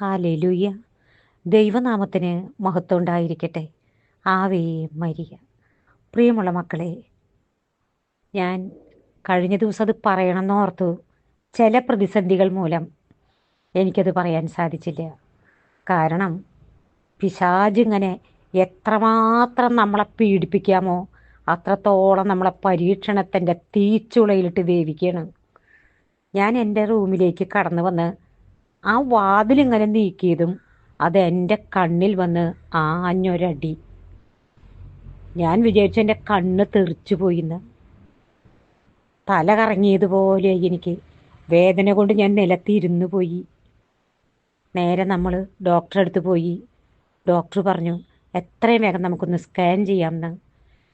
Hallelujah. ദൈവനാമത്തിന് മഹത്വം ഉണ്ടായിരിക്കട്ടെ ആവേ മരിയ. പ്രിയമുള്ള മക്കളെ ഞാൻ കഴിഞ്ഞ ദിവസം അത് പറയണമെന്ന് ഓർത്തു. ചില പ്രതിസന്ധികൾ മൂലം എനിക്കത് പറയാൻ സാധിച്ചില്ല. കാരണം പിശാജിങ്ങനെ എത്രമാത്രം നമ്മളെ പീഡിപ്പിക്കാമോ അത്രത്തോളം നമ്മളെ പരീക്ഷണത്തിന്റെ തീച്ചുളയിലിട്ട് വേവിക്കുകയാണ്. ഞാൻ എന്റെ റൂമിലേക്ക് കടന്നു വന്ന് ആ വാതിലിങ്ങനെ നീക്കിയതും അത് എന്റെ കണ്ണിൽ വന്ന് ആഞ്ഞൊരടി. ഞാൻ വിചാരിച്ചു എന്റെ കണ്ണ് തെറിച്ചു പോയിന്ന്. തല കറങ്ങിയതുപോലെ എനിക്ക്. വേദന കൊണ്ട് ഞാൻ നിലത്തിരുന്നു പോയി. നേരെ നമ്മൾ ഡോക്ടറെ അടുത്ത് പോയി. ഡോക്ടർ പറഞ്ഞു എത്രയും വേഗം നമുക്കൊന്ന് സ്കാൻ ചെയ്യാമെന്ന്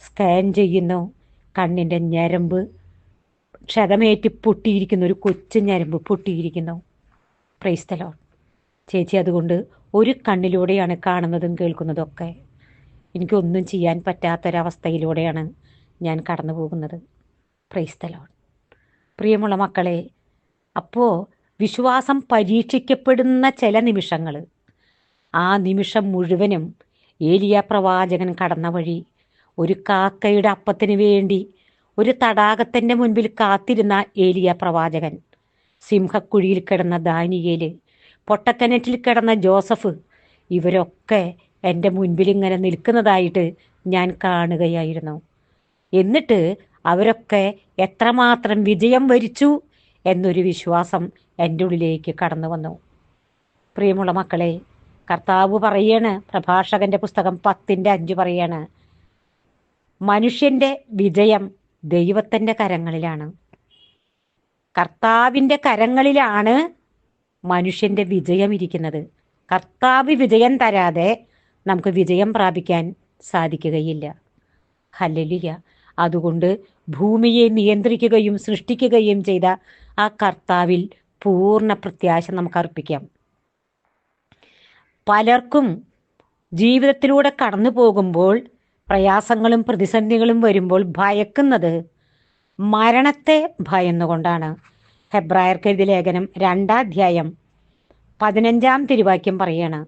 സ്കാൻ ചെയ്യുന്നു. കണ്ണിന്റെ ഞരമ്പ് ക്ഷതമേറ്റ് പൊട്ടിയിരിക്കുന്നു. ഒരു കൊച്ചു ഞരമ്പ് പൊട്ടിയിരിക്കുന്നു. പ്രൈസ്തലോ ചേച്ചി അതുകൊണ്ട് ഒരു കണ്ണിലൂടെയാണ് കാണുന്നതും കേൾക്കുന്നതും ഒക്കെ. എനിക്കൊന്നും ചെയ്യാൻ പറ്റാത്തൊരവസ്ഥയിലൂടെയാണ് ഞാൻ കടന്നു പോകുന്നത്. പ്രൈസ്തലോ പ്രിയമുള്ള മക്കളെ അപ്പോൾ വിശ്വാസം പരീക്ഷിക്കപ്പെടുന്ന ചില നിമിഷങ്ങൾ. ആ നിമിഷം മുഴുവനും ഏലിയ പ്രവാചകൻ കടന്ന വഴി ഒരു കാക്കയുടെ അപ്പത്തിന് വേണ്ടി ഒരു തടാകത്തിന്റെ മുൻപിൽ കാത്തിരുന്ന ഏലിയ പ്രവാചകൻ സിംഹക്കുഴിയിൽ കിടന്ന ദാനിയേൽ പൊട്ടക്കിണറ്റിൽ കിടന്ന ജോസഫ് ഇവരൊക്കെ എന്റെ മുൻപിൽ ഇങ്ങനെ നിൽക്കുന്നതായിട്ട് ഞാൻ കാണുകയായിരുന്നു. എന്നിട്ട് അവരൊക്കെ എത്രമാത്രം വിജയം വരിച്ചു എന്നൊരു വിശ്വാസം എന്റെ ഉള്ളിലേക്ക് കടന്നു വന്നു. പ്രിയമുള്ള മക്കളെ കർത്താവ് പറയാണ് പ്രഭാഷകന്റെ പുസ്തകം പത്തിന്റെ അഞ്ച് പറയാണ് മനുഷ്യന്റെ വിജയം ദൈവത്തിന്റെ കരങ്ങളിലാണ്. കർത്താവിന്റെ കരങ്ങളിലാണ് മനുഷ്യന്റെ വിജയം ഇരിക്കുന്നത്. കർത്താവ് വിജയം തരാതെ നമുക്ക് വിജയം പ്രാപിക്കാൻ സാധിക്കുകയില്ല. ഹല്ലലിയ. അതുകൊണ്ട് ഭൂമിയെ നിയന്ത്രിക്കുകയും സൃഷ്ടിക്കുകയും ചെയ്ത ആ കർത്താവിൽ പൂർണ പ്രത്യാശ നമുക്ക് അർപ്പിക്കാം. പലർക്കും ജീവിതത്തിലൂടെ കടന്നു പോകുമ്പോൾ പ്രയാസങ്ങളും പ്രതിസന്ധികളും വരുമ്പോൾ ഭയക്കുന്നത് മരണത്തെ ഭയന്നുകൊണ്ടാണ്. ഹെബ്രായർക്കെഴുതി ലേഖനം രണ്ടാധ്യായം പതിനഞ്ചാം തിരുവാക്യം പറയാണ്.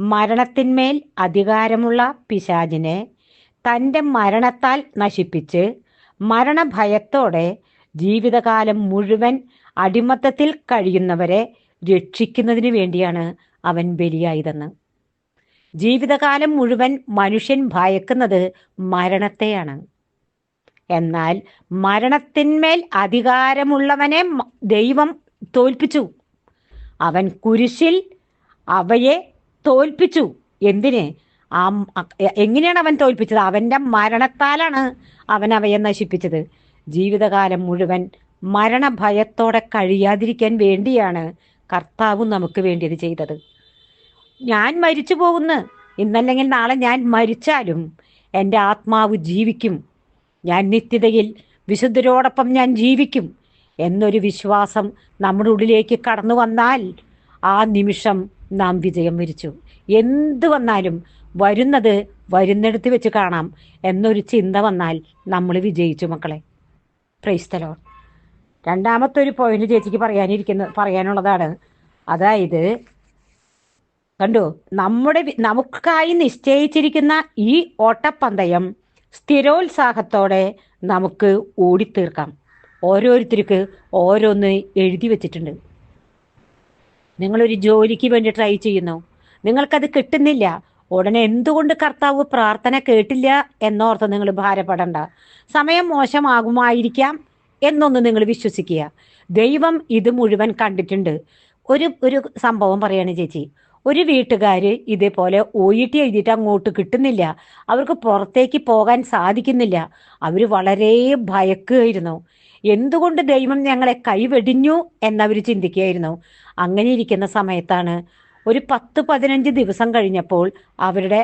മരണത്തിന്മേൽ അധികാരമുള്ള പിശാചിനെ തന്റെ മരണത്താൽ നശിപ്പിച്ച് മരണഭയത്തോടെ ജീവിതകാലം മുഴുവൻ അടിമത്തത്തിൽ കഴിയുന്നവരെ രക്ഷിക്കുന്നതിന് വേണ്ടിയാണ് അവൻ ബലിയായതെന്ന്. ജീവിതകാലം മുഴുവൻ മനുഷ്യൻ ഭയക്കുന്നത് മരണത്തെയാണ്. എന്നാൽ മരണത്തിന്മേൽ അധികാരമുള്ളവനെ ദൈവം തോൽപ്പിച്ചു. അവൻ കുരിശിൽ അവയെ തോൽപ്പിച്ചു. എന്തിന്? ആ എങ്ങനെയാണ് അവൻ തോൽപ്പിച്ചത്? അവന്റെ മരണത്താലാണ് അവൻ അവയെ നശിപ്പിച്ചത്. ജീവിതകാലം മുഴുവൻ മരണഭയത്തോടെ കഴിയാതിരിക്കാൻ വേണ്ടിയാണ് കർത്താവ് നമുക്ക് വേണ്ടി ഇത് ചെയ്തത്. ഞാൻ മരിച്ചു പോകുന്നു. ഇന്നല്ലെങ്കിൽ നാളെ ഞാൻ മരിച്ചാലും എന്റെ ആത്മാവ് ജീവിക്കും. ഞാൻ നിത്യതയിൽ വിശുദ്ധരോടൊപ്പം ഞാൻ ജീവിക്കും എന്നൊരു വിശ്വാസം നമ്മുടെ ഉള്ളിലേക്ക് കടന്നു വന്നാൽ ആ നിമിഷം നാം വിജയം വരിച്ചു. എന്ത് വന്നാലും വരുന്നത് വരുന്നിടത്ത് വെച്ച് കാണാം എന്നൊരു ചിന്ത വന്നാൽ നമ്മൾ വിജയിച്ചു മക്കളെ. പ്രൈസ്തലോ രണ്ടാമത്തെ ഒരു പോയിന്റ് ചേച്ചിക്ക് പറയാനിരിക്കുന്ന പറയാനുള്ളതാണ്. അതായത് കണ്ടു നമ്മുടെ നമുക്കായി നിശ്ചയിച്ചിരിക്കുന്ന ഈ ഓട്ടപ്പന്തയം സ്ഥിരോത്സാഹത്തോടെ നമുക്ക് ഓടിത്തീർക്കാം. ഓരോരുത്തർക്ക് ഓരോന്ന് എഴുതി വെച്ചിട്ടുണ്ട്. നിങ്ങളൊരു ജോലിക്ക് വേണ്ടി ട്രൈ ചെയ്യുന്നു. നിങ്ങൾക്കത് കിട്ടുന്നില്ല. ഉടനെ എന്തുകൊണ്ട് കർത്താവ് പ്രാർത്ഥന കേട്ടില്ല എന്നോർത്ത് നിങ്ങൾ ഭാരപ്പെടണ്ട. സമയം മോശമാകുമായിരിക്കാം എന്നൊന്ന് നിങ്ങൾ വിശ്വസിക്കുക. ദൈവം ഇത് മുഴുവൻ കണ്ടിട്ടുണ്ട്. ഒരു ഒരു സംഭവം പറയാണ് ചേച്ചി. ഒരു വീട്ടുകാർ ഇതേപോലെ ഒ ഇ ടി എഴുതിയിട്ട് അങ്ങോട്ട് കിട്ടുന്നില്ല. അവർക്ക് പുറത്തേക്ക് പോകാൻ സാധിക്കുന്നില്ല. അവർ വളരെ ഭയക്കുകയായിരുന്നു എന്തുകൊണ്ട് ദൈവം ഞങ്ങളെ കൈവെടിഞ്ഞു എന്നവർ ചിന്തിക്കുകയായിരുന്നു. അങ്ങനെ ഇരിക്കുന്ന സമയത്താണ് ഒരു പത്ത് പതിനഞ്ച് ദിവസം കഴിഞ്ഞപ്പോൾ അവരുടെ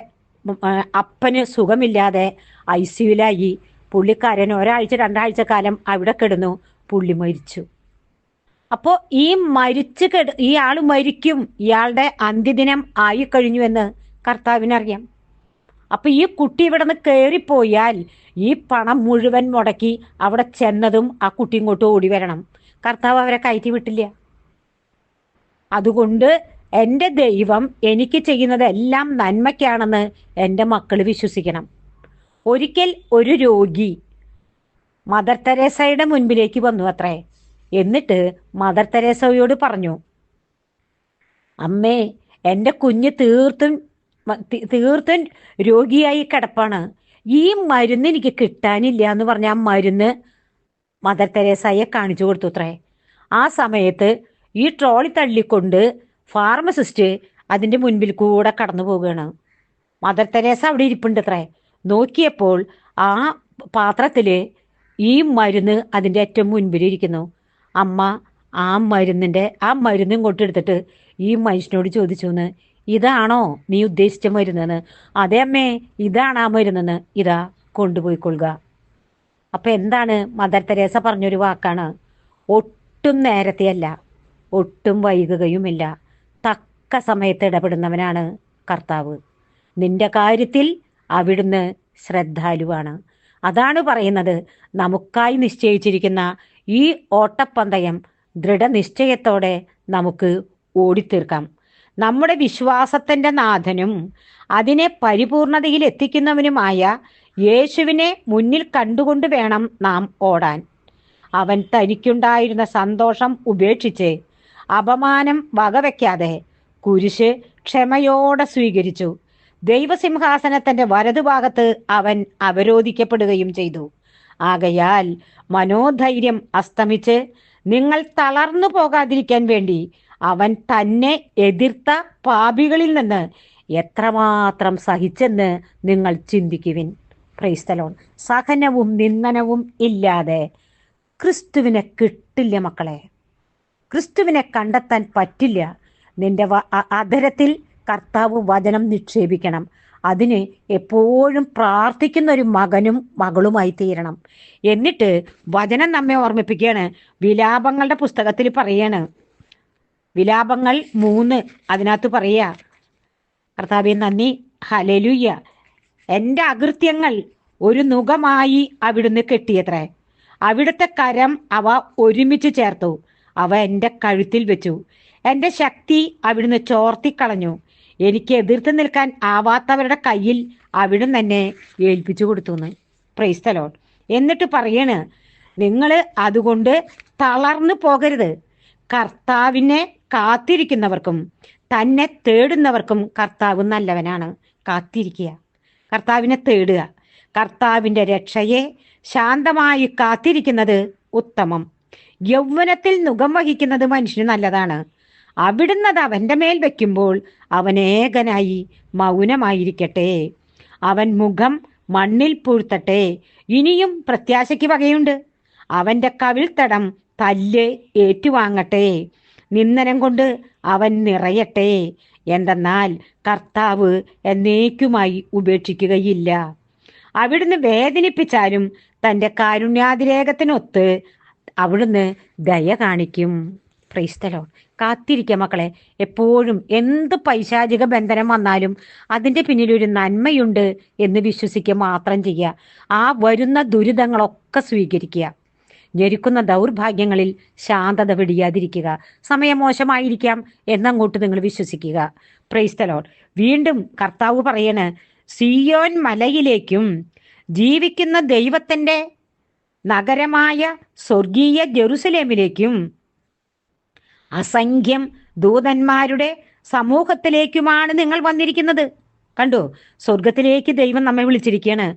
അപ്പന് സുഖമില്ലാതെ ഐ സിയുലായി പുള്ളിക്കാരൻ ഒരാഴ്ച രണ്ടാഴ്ച കാലം അവിടെ കിടന്നു. പുള്ളി മരിച്ചു. അപ്പോൾ ഈ മരിച്ചു കെട ഈ ആൾ മരിക്കും ഇയാളുടെ അന്ത്യദിനം ആയി കഴിഞ്ഞു എന്ന് കർത്താവിനറിയാം. അപ്പൊ ഈ കുട്ടി ഇവിടെ നിന്ന് കയറിപ്പോയാൽ ഈ പണം മുഴുവൻ മുടക്കി അവിടെ ചെന്നതും ആ കുട്ടി ഇങ്ങോട്ട് ഓടി വരണം. കർത്താവ് അവരെ കയറ്റി വിട്ടില്ല. അതുകൊണ്ട് എന്റെ ദൈവം എനിക്ക് ചെയ്യുന്നതെല്ലാം നന്മയ്ക്കാണെന്ന് എന്റെ മക്കൾ വിശ്വസിക്കണം. ഒരിക്കൽ ഒരു രോഗി മദർ തെരേസയുടെ മുൻപിലേക്ക് വന്നു അത്രേ. എന്നിട്ട് മദർ തെരേസയോട് പറഞ്ഞു അമ്മേ എന്റെ കുഞ്ഞ് തീർത്തും തീർത്തും രോഗിയായി കിടപ്പാണ്. ഈ മരുന്ന് എനിക്ക് കിട്ടാനില്ല എന്ന് പറഞ്ഞ ആ മരുന്ന് മദർ തെരേസയെ കാണിച്ചു കൊടുത്തു അത്രേ ആ സമയത്ത് ഈ ട്രോളി തള്ളിക്കൊണ്ട് ഫാർമസിസ്റ്റ് അതിന്റെ മുൻപിൽ കൂടെ കടന്നു പോവുകയാണ്. മദർ തെരേസ അവിടെ ഇരിപ്പുണ്ട് അത്രേ നോക്കിയപ്പോൾ ആ പാത്രത്തിൽ ഈ മരുന്ന് അതിന്റെ ഏറ്റവും മുൻപിലിരിക്കുന്നു. അമ്മ ആ മരുന്നിന്റെ ആ മരുന്നും കൊട്ടെടുത്തിട്ട് ഈ മനുഷ്യനോട് ചോദിച്ചു എന്ന് ഇതാണോ നീ ഉദ്ദേശിച്ച മരുന്നെന്ന്? അതെ അമ്മേ ഇതാണ് ആ മരുന്നെന്ന്. ഇതാ കൊണ്ടുപോയിക്കൊള്ളുക. അപ്പം എന്താണ് മദർ തെരേസ പറഞ്ഞൊരു വാക്കാണ്? ഒട്ടും നേരത്തെയല്ല ഒട്ടും വൈകുകയുമില്ല തക്ക സമയത്ത് ഇടപെടുന്നവനാണ് കർത്താവ്. നിന്റെ കാര്യത്തിൽ അവിടുന്ന് ശ്രദ്ധാലുവാണ്. അതാണ് പറയുന്നത്. നമുക്കായി നിശ്ചയിച്ചിരിക്കുന്ന ഈ ഓട്ടപ്പന്തയം ദൃഢനിശ്ചയത്തോടെ നമുക്ക് ഓടിത്തീർക്കാം. നമ്മുടെ വിശ്വാസത്തിന്റെ നാഥനും അതിനെ പരിപൂർണതയിൽ എത്തിക്കുന്നവനുമായ യേശുവിനെ മുന്നിൽ കണ്ടുകൊണ്ട് വേണം നാം ഓടാൻ. അവൻ തനിക്കുണ്ടായിരുന്ന സന്തോഷം ഉപേക്ഷിച്ച് അപമാനം വകവെക്കാതെ കുരിശ് ക്ഷമയോടെ സ്വീകരിച്ചു. ദൈവസിംഹാസനത്തിന്റെ വലതുഭാഗത്ത് അവൻ അവരോധിക്കപ്പെടുകയും ചെയ്തു. ആകയാൽ മനോധൈര്യം അസ്തമിച്ച് നിങ്ങൾ തളർന്നു പോകാതിരിക്കാൻ വേണ്ടി അവൻ തന്നെ എതിർത്ത പാപികളിൽ നിന്ന് എത്രമാത്രം സഹിച്ചെന്ന് നിങ്ങൾ ചിന്തിക്കുവിൻ. ക്രൈസ്തലോൺ സഹനവും നിന്ദനവും ഇല്ലാതെ ക്രിസ്തുവിനെ കിട്ടില്ല മക്കളെ. ക്രിസ്തുവിനെ കണ്ടെത്താൻ പറ്റില്ല. നിന്റെ അധരത്തിൽ കർത്താവ് വചനം നിക്ഷേപിക്കണം. അതിന് എപ്പോഴും പ്രാർത്ഥിക്കുന്ന ഒരു മകനും മകളുമായി തീരണം എന്നിട്ട് വചനം നമ്മെ ഓർമ്മിപ്പിക്കുകയാണ്. വിലാപങ്ങളുടെ പുസ്തകത്തിൽ പറയാണ്. വിലാപങ്ങൾ മൂന്ന് അതിനകത്ത് പറയുക കർത്താവെ നന്ദി. ഹലലുയ്യ എന്റെ അകൃത്യങ്ങൾ ഒരു നുഖമായി അവിടുന്ന് കെട്ടിയത്രേ. അവിടുത്തെ കരം അവ ഒരുമിച്ച് ചേർത്തു. അവ എന്റെ കഴുത്തിൽ വെച്ചു. എന്റെ ശക്തി അവിടുന്ന് ചോർത്തിക്കളഞ്ഞു. എനിക്ക് എതിർത്ത് നിൽക്കാൻ ആവാത്തവരുടെ കയ്യിൽ അവിടുന്ന് തന്നെ ഏൽപ്പിച്ചു കൊടുത്തു എന്ന് പ്രൈസ്തലോ എന്നിട്ട് പറയണ് നിങ്ങൾ അതുകൊണ്ട് തളർന്നു പോകരുത്. കർത്താവിനെ കാത്തിരിക്കുന്നവർക്കും തന്നെ തേടുന്നവർക്കും കർത്താവ് നല്ലവനാണ്. കാത്തിരിക്കുക. കർത്താവിനെ തേടുക. കർത്താവിന്റെ രക്ഷയെ ശാന്തമായി കാത്തിരിക്കുന്നത് ഉത്തമം. യൗവനത്തിൽ മുഖം വഹിക്കുന്നത് മനുഷ്യന് നല്ലതാണ്. അവിടുന്ന് അത് അവന്റെ മേൽ വയ്ക്കുമ്പോൾ അവൻ ഏകനായി മൗനമായിരിക്കട്ടെ. അവൻ മുഖം മണ്ണിൽ പൂഴ്ത്തട്ടെ. ഇനിയും പ്രത്യാശയ്ക്ക് വകയുണ്ട്. അവന്റെ കവിൾത്തടം തല്ല് ഏറ്റുവാങ്ങട്ടെ. നിന്ദനം കൊണ്ട് അവൻ നിറയട്ടെ. എന്തെന്നാൽ കർത്താവ് എന്നേക്കുമായി ഉപേക്ഷിക്കുകയില്ല. അവിടുന്ന് വേദനിപ്പിച്ചാലും തന്റെ കാരുണ്യാതിരേകത്തിനൊത്ത് അവിടുന്ന് ദയ കാണിക്കും. ക്രൈസ്തലോ കാത്തിരിക്കുക മക്കളെ എപ്പോഴും എന്ത് പൈശാചിക ബന്ധനം വന്നാലും അതിന്റെ പിന്നിലൊരു നന്മയുണ്ട് എന്ന് വിശ്വസിക്കുക മാത്രം ചെയ്യുക. ആ വരുന്ന ദുരിതങ്ങളൊക്കെ സ്വീകരിക്കുക. ഞെരുക്കുന്ന ദൗർഭാഗ്യങ്ങളിൽ ശാന്തത വെടിയാതിരിക്കുക. സമയം മോശമായിരിക്കാം എന്നങ്ങോട്ട് നിങ്ങൾ വിശ്വസിക്കുക. പ്രൈസ്തലോൺ. വീണ്ടും കർത്താവ് പറയണ് സിയോൻ മലയിലേക്കും ജീവിക്കുന്ന ദൈവത്തിന്റെ നഗരമായ സ്വർഗീയ ജെറുസലേമിലേക്കും അസംഖ്യം ദൂതന്മാരുടെ സമൂഹത്തിലേക്കുമാണ് നിങ്ങൾ വന്നിരിക്കുന്നത്. കണ്ടു? സ്വർഗത്തിലേക്ക് ദൈവം നമ്മെ വിളിച്ചിരിക്കുകയാണ്.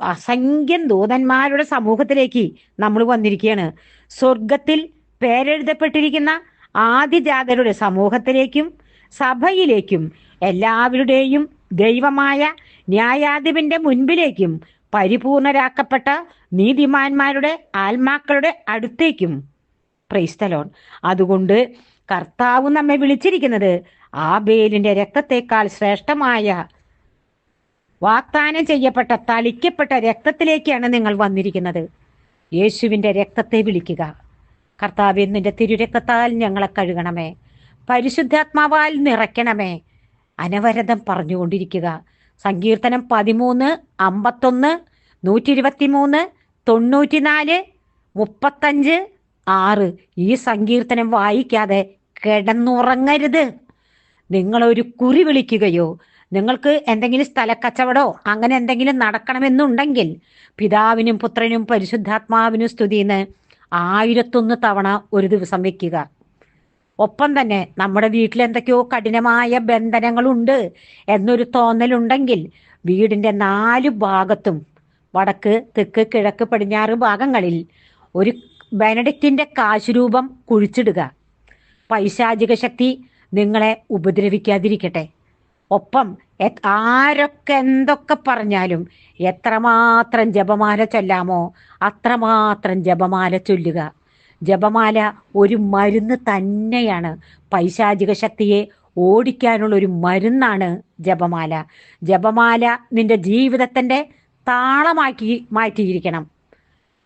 അസംഖ്യം ദൂതന്മാരുടെ സമൂഹത്തിലേക്ക് നമ്മൾ വന്നിരിക്കുകയാണ്. സ്വർഗത്തിൽ പേരെഴുതപ്പെട്ടിരിക്കുന്ന ആദിജാതരുടെ സമൂഹത്തിലേക്കും സഭയിലേക്കും എല്ലാവരുടെയും ദൈവമായ ന്യായാധിപന്റെ മുൻപിലേക്കും പരിപൂർണരാക്കപ്പെട്ട നീതിമാന്മാരുടെ ആത്മാക്കളുടെ അടുത്തേക്കും പ്രൈസ്തലോൺ അതുകൊണ്ട് കർത്താവ് നമ്മെ വിളിച്ചിരിക്കുന്നത് ആ ബേലിന്റെ രക്തത്തെക്കാൾ ശ്രേഷ്ഠമായ വാഗ്ദാനം ചെയ്യപ്പെട്ട തളിക്കപ്പെട്ട രക്തത്തിലേക്കാണ് നിങ്ങൾ വന്നിരിക്കുന്നത്. യേശുവിന്റെ രക്തത്തെ വിളിക്കുക. കർത്താവ് നിന്റെ തിരുരക്തത്താൽ ഞങ്ങളെ കഴുകണമേ. പരിശുദ്ധാത്മാവാൽ നിറയ്ക്കണമേ. അനവരതം പറഞ്ഞുകൊണ്ടിരിക്കുക. സങ്കീർത്തനം പതിമൂന്ന് അമ്പത്തൊന്ന് നൂറ്റി ഇരുപത്തി മൂന്ന് തൊണ്ണൂറ്റിനാല് മുപ്പത്തഞ്ച് ആറ്. ഈ സങ്കീർത്തനം വായിക്കാതെ കിടന്നുറങ്ങരുത്. നിങ്ങൾ ഒരു കുറി വിളിക്കുകയോ നിങ്ങൾക്ക് എന്തെങ്കിലും സ്ഥലക്കച്ചവടോ അങ്ങനെ എന്തെങ്കിലും നടക്കണമെന്നുണ്ടെങ്കിൽ പിതാവിനും പുത്രനും പരിശുദ്ധാത്മാവിനും സ്തുതിന്ന് ആയിരത്തൊന്ന് തവണ ഒരു ദിവസം വെക്കുക. ഒപ്പം തന്നെ നമ്മുടെ വീട്ടിൽ എന്തൊക്കെയോ കഠിനമായ ബന്ധനങ്ങളുണ്ട് എന്നൊരു തോന്നലുണ്ടെങ്കിൽ വീടിന്റെ നാല് ഭാഗത്തും വടക്ക് തെക്ക് കിഴക്ക് പടിഞ്ഞാറ് ഭാഗങ്ങളിൽ ഒരു ബെനഡിക്റ്റിന്റെ കാശുരൂപം കുഴിച്ചിടുക. പൈശാചിക ശക്തി നിങ്ങളെ ഉപദ്രവിക്കാതിരിക്കട്ടെ. ഒപ്പം ആരൊക്കെ എന്തൊക്കെ പറഞ്ഞാലും എത്രമാത്രം ജപമാല ചൊല്ലാമോ അത്രമാത്രം ജപമാല ചൊല്ലുക. ജപമാല ഒരു മരുന്ന് തന്നെയാണ്. പൈശാചിക ശക്തിയെ ഓടിക്കാനുള്ള ഒരു മരുന്നാണ് ജപമാല. ജപമാല നിന്റെ ജീവിതത്തിന്റെ താളമാക്കി മാറ്റിയിരിക്കണം.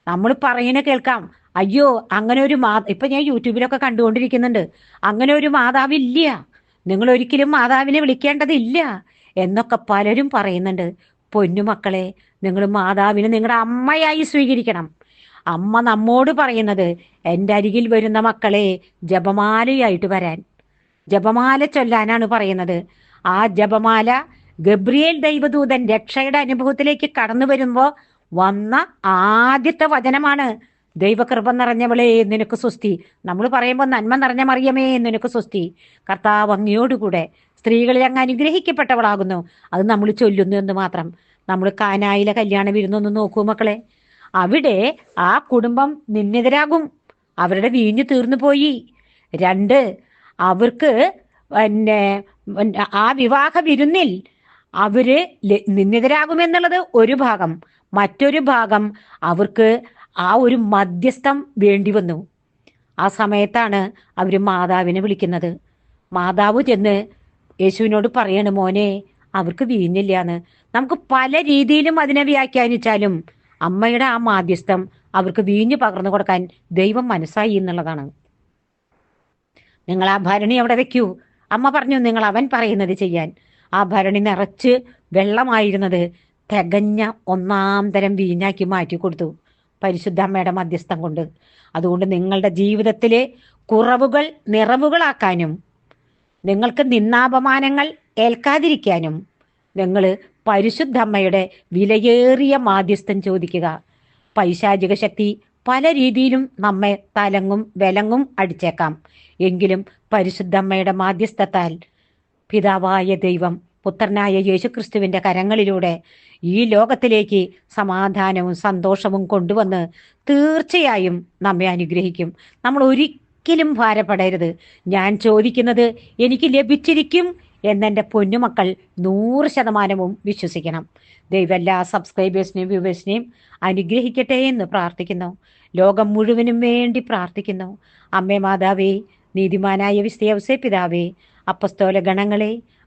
നമ്മൾ പറയുന്ന കേൾക്കാം അയ്യോ അങ്ങനെ ഒരു മാ ഇപ്പൊ ഞാൻ യൂട്യൂബിലൊക്കെ കണ്ടുകൊണ്ടിരിക്കുന്നുണ്ട്. അങ്ങനെ ഒരു മാതാവില്ല. നിങ്ങൾ ഒരിക്കലും മാതാവിനെ വിളിക്കേണ്ടതില്ല എന്നൊക്കെ പലരും പറയുന്നുണ്ട്. പൊന്നുമക്കളെ നിങ്ങൾ മാതാവിനെ നിങ്ങളുടെ അമ്മയായി സ്വീകരിക്കണം. അമ്മ നമ്മോട് പറയുന്നത് എന്റെ അരികിൽ വരുന്ന മക്കളെ ജപമാലയായിട്ട് വരാൻ. ജപമാല ചൊല്ലാനാണ് പറയുന്നത്. ആ ജപമാല ഗബ്രിയേൽ ദൈവദൂതൻ രക്ഷയുടെ അനുഭവത്തിലേക്ക് കടന്നു വരുമ്പോൾ വന്ന ആദ്യത്തെ വചനമാണ്. ദൈവകൃപ നിറഞ്ഞവളെ നിനക്ക് സുസ്തി നമ്മൾ പറയുമ്പോൾ നന്മ നിറഞ്ഞ മറിയമേ നിനക്ക് സുസ്തി കർത്താവ് അങ്ങയോടുകൂടെ സ്ത്രീകളെ അങ്ങ് അനുഗ്രഹിക്കപ്പെട്ടവളാകുന്നു. അത് നമ്മൾ ചൊല്ലുന്നു എന്ന് മാത്രം. നമ്മൾ കാനായിലെ കല്യാണ വിരുന്നൊന്ന് നോക്കൂ മക്കളെ. അവിടെ ആ കുടുംബം നിന്നെതിരാകും അവരുടെ വീഞ്ഞു തീർന്നു പോയി. രണ്ട് അവർക്ക് പിന്നെ ആ വിവാഹ വിരുന്നിൽ അവർ നിന്നെതിരാകുമെന്നുള്ളത് ഒരു ഭാഗം. മറ്റൊരു ഭാഗം അവർക്ക് ആ ഒരു മധ്യസ്ഥം വേണ്ടി വന്നു. ആ സമയത്താണ് അവർ മാതാവിനെ വിളിക്കുന്നത്. മാതാവ് ചെന്ന് യേശുവിനോട് പറയണ മോനെ അവർക്ക് വീഞ്ഞില്ലാന്ന്. നമുക്ക് പല രീതിയിലും അതിനെ വ്യാഖ്യാനിച്ചാലും അമ്മയുടെ ആ മാധ്യസ്ഥം അവർക്ക് വീഞ്ഞ് പകർന്നു കൊടുക്കാൻ ദൈവം മനസ്സായി എന്നുള്ളതാണ്. നിങ്ങൾ ആ ഭരണി അവിടെ വെക്കൂ. അമ്മ പറഞ്ഞു നിങ്ങൾ അവൻ പറയുന്നത് ചെയ്യാൻ. ആ ഭരണി നിറച്ച് വെള്ളമായിരുന്നത് തികഞ്ഞ ഒന്നാം തരം വീഞ്ഞാക്കി മാറ്റി കൊടുത്തു. പരിശുദ്ധ അമ്മയുടെ മധ്യസ്ഥം കൊണ്ട്. അതുകൊണ്ട് നിങ്ങളുടെ ജീവിതത്തിലെ കുറവുകൾ നിറവുകളാക്കാനും നിങ്ങൾക്ക് നിന്നാപമാനങ്ങൾ ഏൽക്കാതിരിക്കാനും നിങ്ങൾ പരിശുദ്ധമ്മയുടെ വിലയേറിയ മാധ്യസ്ഥം ചോദിക്കുക. പൈശാചിക ശക്തി പല രീതിയിലും നമ്മെ തലങ്ങും വിലങ്ങും അടിച്ചേക്കാം. എങ്കിലും പരിശുദ്ധമ്മയുടെ മാധ്യസ്ഥത്താൽ പിതാവായ ദൈവം പുത്രനായ യേശുക്രിസ്തുവിന്റെ കരങ്ങളിലൂടെ ഈ ലോകത്തിലേക്ക് സമാധാനവും സന്തോഷവും കൊണ്ടുവന്ന് തീർച്ചയായും നമ്മെ അനുഗ്രഹിക്കും. നമ്മൾ ഒരിക്കലും ഭാരപ്പെടരുത്. ഞാൻ ചോദിക്കുന്നത് എനിക്ക് ലഭിച്ചിരിക്കും എന്നെന്റെ പൊന്നുമക്കൾ നൂറ് ശതമാനവും വിശ്വസിക്കണം. ദൈവം എല്ലാ സബ്സ്ക്രൈബേഴ്സിനെയും വ്യൂവേഴ്സിനെയും അനുഗ്രഹിക്കട്ടെ എന്ന് പ്രാർത്ഥിക്കുന്നു. ലോകം മുഴുവനും വേണ്ടി പ്രാർത്ഥിക്കുന്നു. അമ്മേ മാതാവേ നീതിമാനായ വിസ്തയവസേ പിതാവേ അപ്പസ്തോല ഗണങ്ങളെ